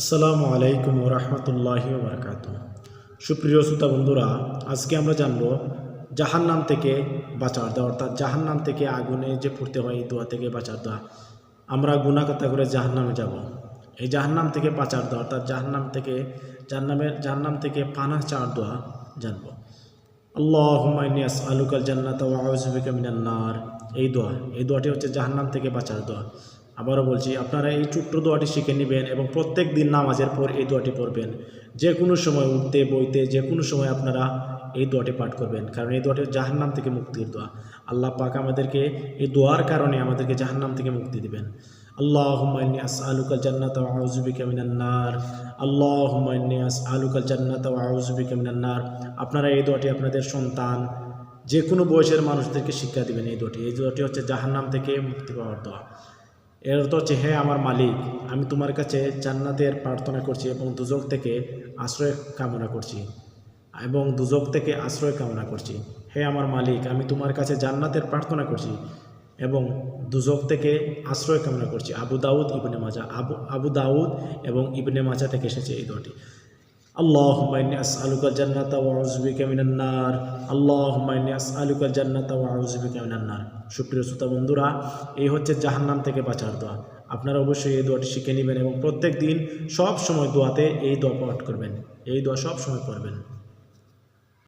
আসসালামু আলাইকুম রহমতুল্লাহি বরকাত সুপ্রিয় শ্রোতা বন্ধুরা, আজকে আমরা জানব জাহান্নাম থেকে বাঁচার দেওয়া অর্থাৎ জাহান নাম থেকে আগুনে যে পড়তে হয় এই দোয়া থেকে বাঁচার দেওয়া আমরা গুণাকতা করে জাহান্নামে যাব। এই জাহান্নাম থেকে বাঁচার দেওয়া অর্থাৎ জাহান্নাম থেকে জাহান্নামের, জাহান্নাম থেকে পানা চার দোয়া জানব। আল্লাহ মাইনিয়াস আলুকাল জান্নাত ওয়াউজুবিকা মিনান নার। এই দোয়া, এই দোয়াটি হচ্ছে জাহান্নাম থেকে বাঁচার দোয়া। আবারও বলছি আপনারা এই ছোট্ট দোয়াটি শিখে নেবেন এবং প্রত্যেক দিন নামাজের পর এই দোয়াটি পড়বেন যে কোনো সময় উঠতে বইতে যে কোনো সময় আপনারা এই দোয়াটি পাঠ করবেন কারণ এই দোয়াটি জাহান্নাম থেকে মুক্তির দোয়া আল্লাহ পাক আমাদেরকে এই দোয়ার কারণে আমাদেরকে জাহান্নাম থেকে মুক্তি দিবেন اللهم إني أسألك الجنة وأعوذ بك من النار اللهم إني أسألك الجنة وأعوذ بك من النار আপনারা এই দোয়াটি আপনাদের সন্তান যে কোনো বয়সের মানুষদেরকে শিক্ষা দিবেন এই দোয়াটি এই দোয়াটি হচ্ছে জাহান্নাম থেকে মুক্তি পাওয়ার দোয়া এর অর্থ হচ্ছে হ্যাঁ আমার মালিক, আমি তোমার কাছে জান্নাতের প্রার্থনা করছি এবং দুজক থেকে আশ্রয় কামনা করছি এবং দুজক থেকে আশ্রয় কামনা করছি। হে আমার মালিক, আমি তোমার কাছে জান্নাতের প্রার্থনা করছি এবং দুজক থেকে আশ্রয় কামনা করছি। আবু দাউদ ইবনে মাজা, আবু আবু দাউদ এবং ইবনে মাজা থেকে এসেছে এই দোয়াটি اللهم إني أسألك الجنة وأعوذ بك من النار اللهم إني أسألك الجنة وأعوذ بك من النار সুপ্রিয় শ্রোতা বন্ধুরা এই হচ্ছে জাহান্নাম থেকে বাঁচার দোয়া আপনারা অবশ্যই এই দোয়াটি শিখে নেবেন এবং প্রত্যেক দিন সব সময় দোয়াতে এই দোয়া পাঠ করবেন এই দোয়া সব সময় পড়বেন